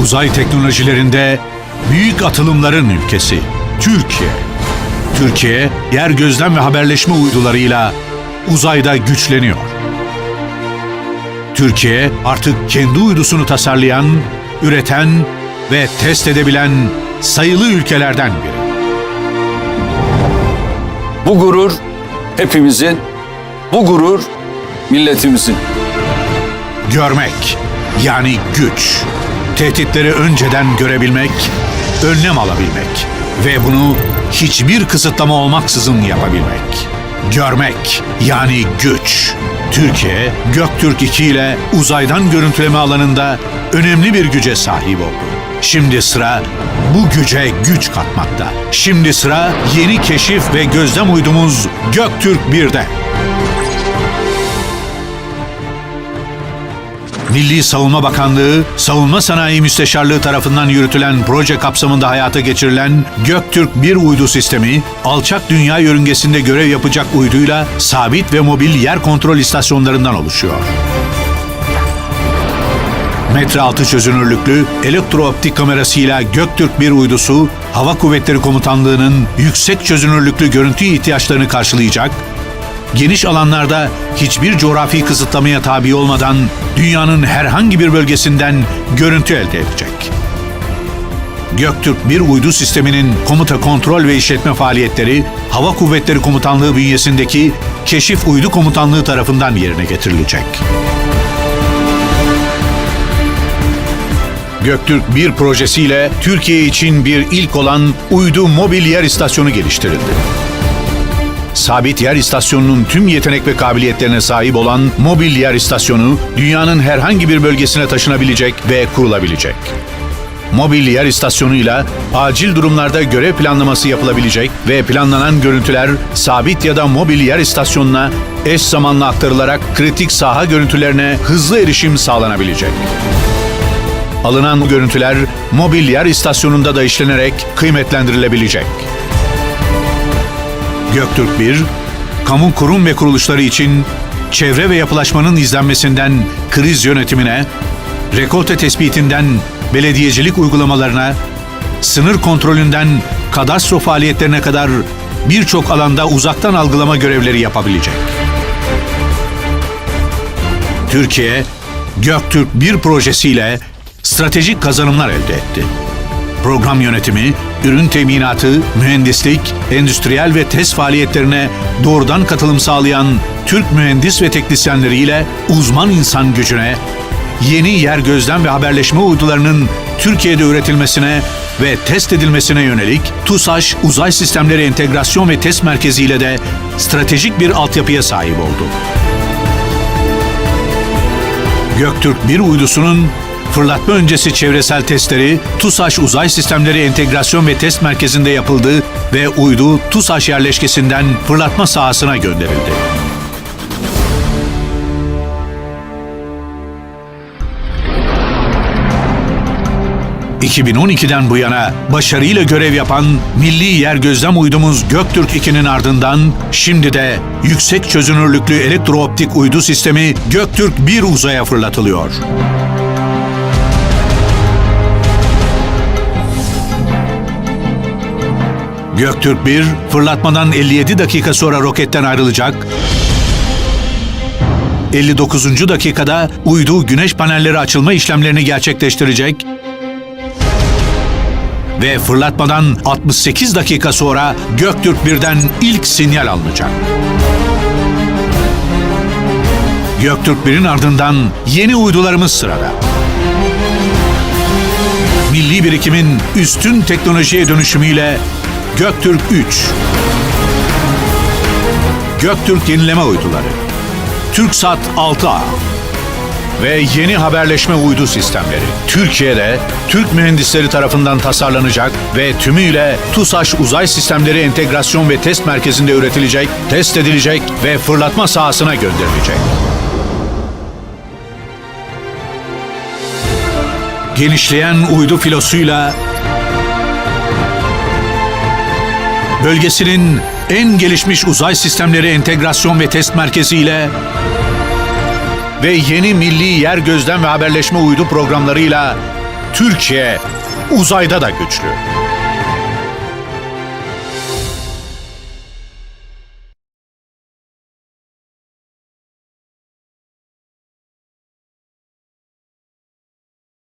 Uzay teknolojilerinde büyük atılımların ülkesi Türkiye. Türkiye, yer gözlem ve haberleşme uydularıyla uzayda güçleniyor. Türkiye artık kendi uydusunu tasarlayan, üreten ve test edebilen sayılı ülkelerden biri. Bu gurur hepimizin, bu gurur milletimizin. Görmek yani güç. Tehditleri önceden görebilmek, önlem alabilmek ve bunu hiçbir kısıtlama olmaksızın yapabilmek. Görmek yani güç. Türkiye, Göktürk 2 ile uzaydan görüntüleme alanında önemli bir güce sahip oldu. Şimdi sıra bu güce güç katmakta. Şimdi sıra yeni keşif ve gözlem uydumuz Göktürk 1'de. Milli Savunma Bakanlığı, Savunma Sanayi Müsteşarlığı tarafından yürütülen proje kapsamında hayata geçirilen Göktürk 1 uydu sistemi, alçak dünya yörüngesinde görev yapacak uyduyla sabit ve mobil yer kontrol istasyonlarından oluşuyor. Metre altı çözünürlüklü elektrooptik kamerasıyla Göktürk 1 uydusu, Hava Kuvvetleri Komutanlığı'nın yüksek çözünürlüklü görüntü ihtiyaçlarını karşılayacak, geniş alanlarda hiçbir coğrafi kısıtlamaya tabi olmadan dünyanın herhangi bir bölgesinden görüntü elde edecek. Göktürk 1 uydu sisteminin komuta kontrol ve işletme faaliyetleri Hava Kuvvetleri Komutanlığı bünyesindeki Keşif Uydu Komutanlığı tarafından yerine getirilecek. Göktürk 1 projesiyle Türkiye için bir ilk olan uydu mobil yer istasyonu geliştirildi. Sabit yer istasyonunun tüm yetenek ve kabiliyetlerine sahip olan mobil yer istasyonu dünyanın herhangi bir bölgesine taşınabilecek ve kurulabilecek. Mobil yer istasyonuyla acil durumlarda görev planlaması yapılabilecek ve planlanan görüntüler sabit ya da mobil yer istasyonuna eş zamanlı aktarılarak kritik saha görüntülerine hızlı erişim sağlanabilecek. Alınan görüntüler mobil yer istasyonunda da işlenerek kıymetlendirilebilecek. Göktürk 1, kamu kurum ve kuruluşları için çevre ve yapılaşmanın izlenmesinden kriz yönetimine, rekolte tespitinden belediyecilik uygulamalarına, sınır kontrolünden kadastro faaliyetlerine kadar birçok alanda uzaktan algılama görevleri yapabilecek. Türkiye, Göktürk 1 projesiyle stratejik kazanımlar elde etti. Program yönetimi, ürün teminatı, mühendislik, endüstriyel ve test faaliyetlerine doğrudan katılım sağlayan Türk mühendis ve teknisyenleriyle uzman insan gücüne, yeni yer gözlem ve haberleşme uydularının Türkiye'de üretilmesine ve test edilmesine yönelik TUSAŞ Uzay Sistemleri Entegrasyon ve Test Merkezi ile de stratejik bir altyapıya sahip oldu. Göktürk 1 uydusunun fırlatma öncesi çevresel testleri TUSAŞ Uzay Sistemleri Entegrasyon ve Test Merkezi'nde yapıldı ve uydu TUSAŞ yerleşkesinden fırlatma sahasına gönderildi. ...2012'den bu yana başarıyla görev yapan milli yer gözlem uydumuz Göktürk 2'nin ardından... ...şimdi de yüksek çözünürlüklü elektrooptik uydu sistemi Göktürk 1 uzaya fırlatılıyor. Göktürk 1 fırlatmadan 57 dakika sonra roketten ayrılacak. 59. dakikada uydu güneş panelleri açılma işlemlerini gerçekleştirecek. Ve fırlatmadan 68 dakika sonra Göktürk 1'den ilk sinyal alınacak. Göktürk 1'in ardından yeni uydularımız sırada milli birikimin üstün teknolojiye dönüşümüyle Göktürk 3 Göktürk yenileme uyduları TürkSat 6A ve yeni haberleşme uydu sistemleri. Türkiye'de Türk mühendisleri tarafından tasarlanacak ve tümüyle TUSAŞ Uzay Sistemleri Entegrasyon ve Test Merkezi'nde üretilecek, test edilecek ve fırlatma sahasına gönderilecek. Genişleyen uydu filosuyla bölgesinin en gelişmiş uzay sistemleri entegrasyon ve test merkeziyle ve yeni milli yer gözlem ve haberleşme uydu programlarıyla Türkiye uzayda da güçlü.